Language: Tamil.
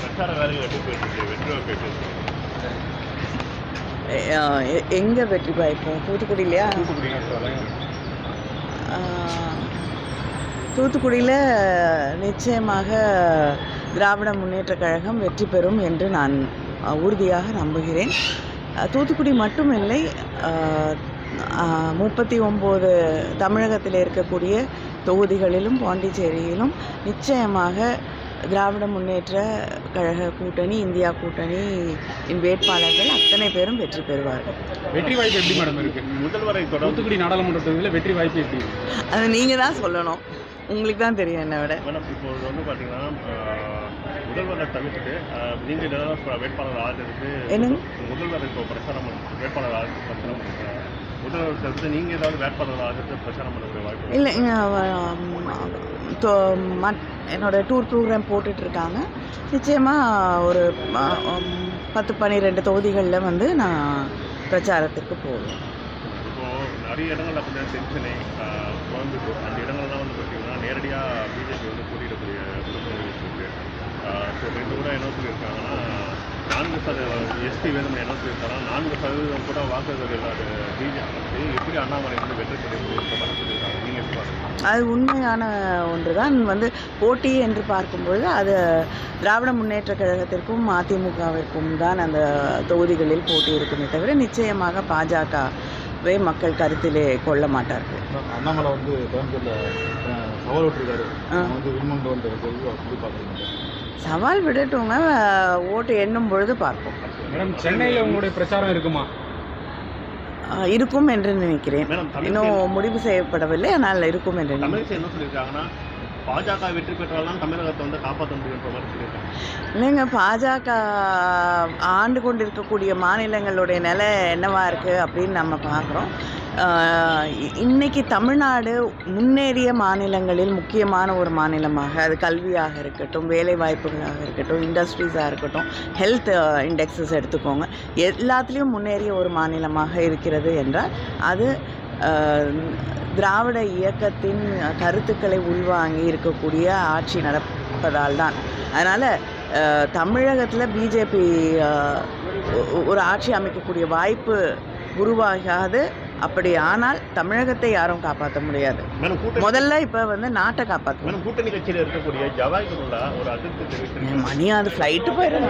பிரச்சார வேலைகள் எப்படி போயிட்டு வெற்றி எங்கே வெற்றி பாய்ப்போம் தூத்துக்குடியிலையா? தூத்துக்குடியில் நிச்சயமாக திராவிட முன்னேற்றக் கழகம் வெற்றி பெறும் என்று நான் உறுதியாக நம்புகிறேன். தூத்துக்குடி மட்டுமில்லை முப்பத்தி ஒம்பது தமிழகத்தில் இருக்கக்கூடிய தொகுதிகளிலும் பாண்டிச்சேரியிலும் நிச்சயமாக திராவிட முன்னேற்ற கழக கூட்டணி இந்தியா கூட்டணி வேட்பாளர்கள் அத்தனை பேரும் வெற்றி பெறுவார்கள். வெற்றி வாய்ப்பு எப்படி மேடம் இருக்கு? முதல்வரை தூத்துக்குடி நாடாளுமன்ற தொகுதியில் வெற்றி வாய்ப்பு எப்படி இருக்கு? அது நீங்கள் தான் சொல்லணும். உங்களுக்கு தான் தெரியும் என்னை விட. மேடம் இப்போ வந்து பார்த்தீங்கன்னா முதல்வரை தவிர்த்துட்டு ஆஹ், நீங்க ஏதாவது வேட்பாளர் ஆதரித்து என்னங்க? முதல்வர் இப்போ பிரச்சாரம் வேட்பாளர் ஆதரித்து பிரச்சாரம் இல்லை என்னோட டூர் ப்ரோக்ராம் போட்டுட்ருக்காங்க. நிச்சயமாக ஒரு பத்து பன்னிரெண்டு தொகுதிகளில் வந்து நான் பிரச்சாரத்துக்கு போவேன். நிறைய இடங்கள்ல கோயம்புத்தூர் அந்த இடங்கள்லாம் வந்து பார்த்தீங்கன்னா நேரடியாக பிஜேபி வந்து இருக்கு. ஸோ ரெண்டு கூட என்ன சொல்லியிருக்காங்கன்னா சதவீதம் எஸ்பி வேணும் என்ன சொல்லியிருக்காங்கன்னா நான்கு சதவீதம் கூட வாக்குகள் இல்லாத பிஜேபி எப்படி அண்ணாமலை வந்து வெற்றி மாதிரி சொல்லியிருக்காங்க. நீங்கள் எப்படி பார்க்குறீங்க? அது உண்மையான ஒன்று தான் வந்து போட்டி என்று பார்க்கும்பொழுது அது திராவிட முன்னேற்றக் கழகத்திற்கும் அதிமுகவிற்கும் தான் அந்த தொகுதிகளில் போட்டி இருக்குமே தவிர நிச்சயமாக பாஜகவை மக்கள் கருத்திலே கொள்ள மாட்டார்கள். அண்ணாமலை வந்து கோயம்புத்தூர்ல சவால் விட்டுருக்காரு. வந்து விரும்புகிற வந்து சவால் விடட்டுங்க ஓட்டு எண்ணும் பொழுது பார்ப்போம். மேடம் சென்னையில் உங்களுடைய பிரச்சாரம் இருக்குமா? இருக்கும் என்று நினைக்கிறேன். இன்னும் முடிவு செய்யப்படவில்லை ஆனால் இருக்கும் என்று நினைக்கிறேன். தமிழிசை என்ன சொல்லியிருக்காங்கன்னா பாஜக வெற்றி பெற்றால்தான் தமிழகத்தை வந்து காப்பாற்ற முடியுன்ற மாதிரி சொல்லியிருக்காங்க. இல்லைங்க பாஜக ஆண்டு கொண்டிருக்கக்கூடிய மாநிலங்களுடைய நிலை என்னவா இருக்குது அப்படின்னு நம்ம பார்க்குறோம். இன்றைக்கி தமிழ்நாடு முன்னேறிய மாநிலங்களில் முக்கியமான ஒரு மாநிலமாக அது கல்வியாக இருக்கட்டும் வேலை வாய்ப்புகளாக இருக்கட்டும் இண்டஸ்ட்ரீஸாக இருக்கட்டும் ஹெல்த் இண்டெக்ஸஸ் எடுத்துக்கோங்க. எல்லாத்துலேயும் முன்னேறிய ஒரு மாநிலமாக இருக்கிறது என்றால் அது திராவிட இயக்கத்தின் கருத்துக்களை உள்வாங்கி இருக்கக்கூடிய ஆட்சி நடப்பதால் தான் அதனால் தமிழகத்தில் பிஜேபி ஒரு ஆட்சி அமைக்கக்கூடிய வாய்ப்பு உருவாகாது. அப்படி ஆனால் தமிழகத்தை யாரும் காப்பாற்ற முடியாது. முதல்ல இப்போ வந்து நாட்டை காப்பாற்றணும். கூட்டணி கட்சியில் இருக்கக்கூடிய மணி அது ஃப்ளைட்டு போயிடும்